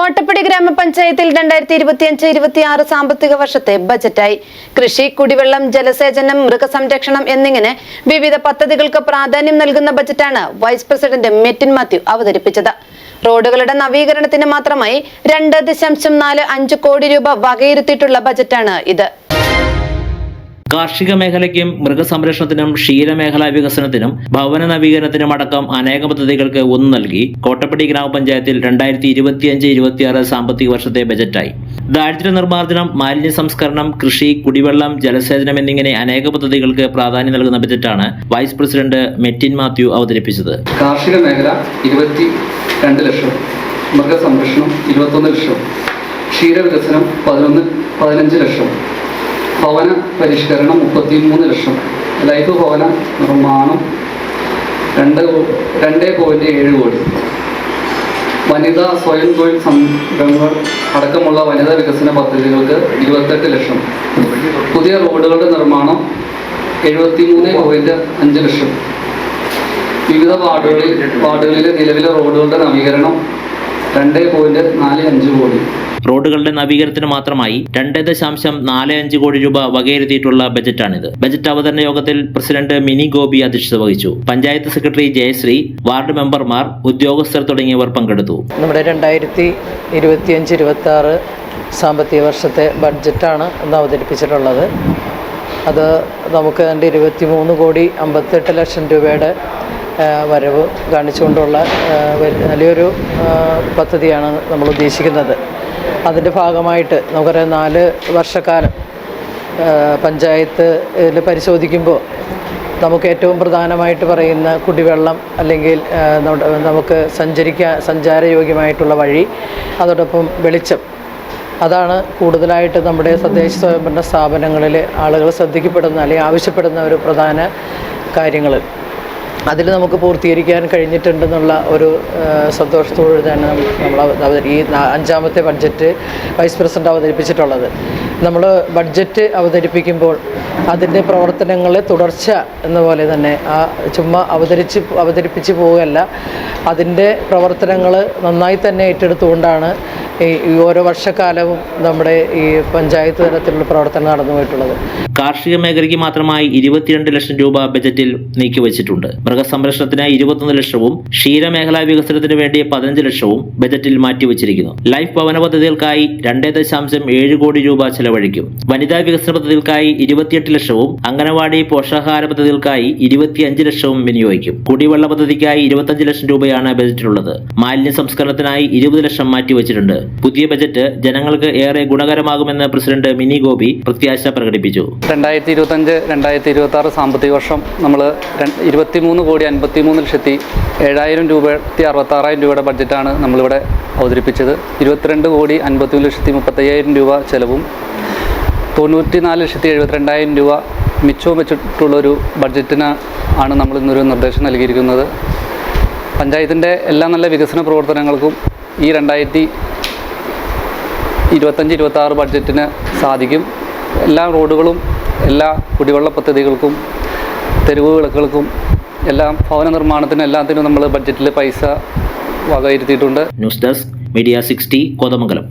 കോട്ടപ്പടി ഗ്രാമപഞ്ചായത്തിൽ രണ്ടായിരത്തി ഇരുപത്തിയഞ്ച് ഇരുപത്തിയാറ് സാമ്പത്തിക വർഷത്തെ ബജറ്റായി. കൃഷി കുടിവെള്ളം ജലസേചനം മൃഗസംരക്ഷണം എന്നിങ്ങനെ വിവിധ പദ്ധതികൾക്ക് പ്രാധാന്യം നൽകുന്ന ബജറ്റാണ് വൈസ് പ്രസിഡന്റ് മെറ്റിൻ മാത്യു അവതരിപ്പിച്ചത്. റോഡുകളുടെ നവീകരണത്തിന് മാത്രമായി രണ്ട് ദശാംശം നാല് അഞ്ച് കോടി രൂപ വകയിരുത്തിയിട്ടുള്ള ബജറ്റാണ് ഇത്. കാർഷിക മേഖലയ്ക്കും മൃഗസംരക്ഷണത്തിനും ക്ഷീരമേഖലാ വികസനത്തിനും ഭവന നവീകരണത്തിനും അടക്കം അനേക പദ്ധതികൾക്ക് ഒന്ന് നൽകി. കോട്ടപ്പടി ഗ്രാമപഞ്ചായത്തിൽ രണ്ടായിരത്തി ഇരുപത്തിയഞ്ച് ഇരുപത്തിയാറ് സാമ്പത്തിക വർഷത്തെ ബജറ്റായി. ദാരിദ്ര്യ നിർമ്മാർജനം മാലിന്യ സംസ്കരണം കൃഷി കുടിവെള്ളം ജലസേചനം എന്നിങ്ങനെ അനേക പദ്ധതികൾക്ക് പ്രാധാന്യം നൽകുന്ന ബജറ്റാണ് വൈസ് പ്രസിഡന്റ് മെറ്റിൻ മാത്യു അവതരിപ്പിച്ചത്. കാർഷിക മേഖല ഇരുപത്തി രണ്ട് ലക്ഷം മൃഗസംരക്ഷണം ഇരുപത്തൊന്ന് ലക്ഷം ക്ഷീരവികസനം പതിനൊന്ന് പതിനഞ്ച് ലക്ഷം ഭവന പരിഷ്കരണം മുപ്പത്തി മൂന്ന് ലക്ഷം. ലൈഫ് ഭവന നിർമ്മാണം രണ്ട് രണ്ട് പോയിന്റ് ഏഴ് കോടി. വനിതാ സ്വയം തൊഴിൽ സംരംഭങ്ങൾ അടക്കമുള്ള വനിതാ വികസന പദ്ധതികൾക്ക് ഇരുപത്തെട്ട് ലക്ഷം. പുതിയ റോഡുകളുടെ നിർമ്മാണം എഴുപത്തി മൂന്ന് പോയിന്റ് അഞ്ച് ലക്ഷം. വിവിധ വാർഡുകളിൽ വാർഡുകളിലെ നിലവിലെ റോഡുകളുടെ നവീകരണം രണ്ട് പോയിന്റ് നാല് അഞ്ച് കോടി. റോഡുകളുടെ നവീകരണത്തിന് മാത്രമായി രണ്ട് ദശാംശം നാല് അഞ്ച് കോടി രൂപ വകയിരുത്തിയിട്ടുള്ള ബജറ്റാണിത്. ബജറ്റ് അവതരണ യോഗത്തിൽ പ്രസിഡന്റ് മിനി ഗോപി അധ്യക്ഷത വഹിച്ചു. പഞ്ചായത്ത് സെക്രട്ടറി ജയശ്രീ വാർഡ് മെമ്പർമാർ ഉദ്യോഗസ്ഥർ തുടങ്ങിയവർ പങ്കെടുത്തു. നമ്മുടെ രണ്ടായിരത്തി ഇരുപത്തിയഞ്ച് ഇരുപത്തി ആറ് സാമ്പത്തിക വർഷത്തെ ബഡ്ജറ്റാണ് ഇന്ന് അവതരിപ്പിച്ചിട്ടുള്ളത്. അത് നമുക്ക് രണ്ട് ഇരുപത്തി മൂന്ന് കോടി അമ്പത്തെട്ട് ലക്ഷം രൂപയുടെ വരവ് കാണിച്ചുകൊണ്ടുള്ള വലിയൊരു പദ്ധതിയാണ് നമ്മൾ ഉദ്ദേശിക്കുന്നത്. അതിന്റെ ഭാഗമായിട്ട് നമുക്കറിയാം നാല് വർഷക്കാലം പഞ്ചായത്തിൽ പരിശോധിക്കുമ്പോൾ നമുക്ക് ഏറ്റവും പ്രധാനമായിട്ട് പറയുന്ന കുടിവെള്ളം അല്ലെങ്കിൽ നമുക്ക് സഞ്ചരിക്കാൻ സഞ്ചാരയോഗ്യമായിട്ടുള്ള വഴി അതോടൊപ്പം വെളിച്ചം. അതാണ് കൂടുതലായിട്ട് നമ്മുടെ തദ്ദേശ സ്വയംഭരണ സ്ഥാപനങ്ങളിൽ ആളുകൾ ശ്രദ്ധിക്കപ്പെടുന്ന അല്ലെങ്കിൽ ആവശ്യപ്പെടുന്ന ഒരു പ്രധാന കാര്യങ്ങൾ അതിൽ നമുക്ക് പൂർത്തീകരിക്കാൻ കഴിഞ്ഞിട്ടുണ്ടെന്നുള്ള ഒരു സന്തോഷത്തോടെ തന്നെ നമ്മൾ ഈ അഞ്ചാമത്തെ ബഡ്ജറ്റ് വൈസ് പ്രസിഡന്റ് അവതരിപ്പിച്ചിട്ടുള്ളത്. നമ്മൾ ബഡ്ജറ്റ് അവതരിപ്പിക്കുമ്പോൾ അതിന്റെ പ്രവർത്തനങ്ങളെ തുടർച്ച എന്ന പോലെ തന്നെ ആ ചുമ്മാ അവതരിച്ച് അവതരിപ്പിച്ച് പോവുകയല്ല അതിന്റെ പ്രവർത്തനങ്ങൾ നന്നായി തന്നെ ഏറ്റെടുത്തുകൊണ്ടാണ് ഈ ഓരോ വർഷക്കാലവും നമ്മുടെ ഈ പഞ്ചായത്ത് തലത്തിലുള്ള പ്രവർത്തനം നടന്നു പോയിട്ടുള്ളത്. കാർഷിക മേഖലയ്ക്ക് മാത്രമായി ഇരുപത്തിരണ്ട് ലക്ഷം രൂപ ബജറ്റിൽ നീക്കിവച്ചിട്ടുണ്ട്. മൃഗസംരക്ഷണത്തിനായി ഇരുപത്തൊന്ന് ലക്ഷവും ക്ഷീരമേഖലാ വികസനത്തിന് വേണ്ടി പതിനഞ്ച് ലക്ഷവും ബജറ്റിൽ മാറ്റിവച്ചിരിക്കുന്നു. ലൈഫ് ഭവന പദ്ധതികൾക്കായി രണ്ടേ ദശാംശം ഏഴ് കോടി രൂപ ചെലവഴിക്കും. വനിതാ വികസന പദ്ധതികൾക്കായി ഇരുപത്തിയെട്ട് ലക്ഷവും അംഗനവാടി പോഷകാഹാര പദ്ധതികൾക്കായി ഇരുപത്തിയഞ്ച് ലക്ഷവും വിനിയോഗിക്കും. കുടിവെള്ള പദ്ധതിക്കായി ഇരുപത്തഞ്ച് ലക്ഷം രൂപയാണ് ബജറ്റിലുള്ളത്. മാലിന്യ സംസ്കരണത്തിനായി ഇരുപത് ലക്ഷം മാറ്റിവച്ചിട്ടുണ്ട്. പുതിയ ബജറ്റ് ജനങ്ങൾക്ക് ഏറെ ഗുണകരമാകുമെന്ന് പ്രസിഡന്റ് മിനി ഗോപി പ്രത്യാശ പ്രകടിപ്പിച്ചു. രണ്ടായിരത്തി ഇരുപത്തഞ്ച് രണ്ടായിരത്തി ഇരുപത്തി ആറ് സാമ്പത്തിക വർഷം നമ്മൾ ഇരുപത്തിമൂന്ന് കോടി അൻപത്തി മൂന്ന് ലക്ഷത്തി ഏഴായിരം രൂപത്തി അറുപത്താറായിരം രൂപയുടെ ബഡ്ജറ്റാണ് നമ്മളിവിടെ അവതരിപ്പിച്ചത്. ഇരുപത്തിരണ്ട് കോടി അൻപത്തി ലക്ഷത്തി മുപ്പത്തയ്യായിരം രൂപ ചെലവും തൊണ്ണൂറ്റി നാല് ലക്ഷത്തി എഴുപത്തിരണ്ടായിരം രൂപ മിച്ചവും വെച്ചിട്ടുള്ളൊരു ബഡ്ജറ്റിന് ആണ് നമ്മൾ ഇന്നൊരു നിർദ്ദേശം നൽകിയിരിക്കുന്നത്. പഞ്ചായത്തിന്റെ എല്ലാ നല്ല വികസന പ്രവർത്തനങ്ങൾക്കും ഈ രണ്ടായിരത്തി ഇരുപത്തഞ്ച് ഇരുപത്താറ് ബഡ്ജറ്റിന് സാധിക്കും. എല്ലാ റോഡുകളും എല്ലാ കുടിവെള്ള പദ്ധതികൾക്കും തെരുവ് വിളക്കുകൾക്കും എല്ലാം ഭവന നിർമ്മാണത്തിനും എല്ലാത്തിനും നമ്മൾ ബഡ്ജറ്റിൽ പൈസ വകയിരുത്തിയിട്ടുണ്ട്. News desk media sixty Kothamangalam.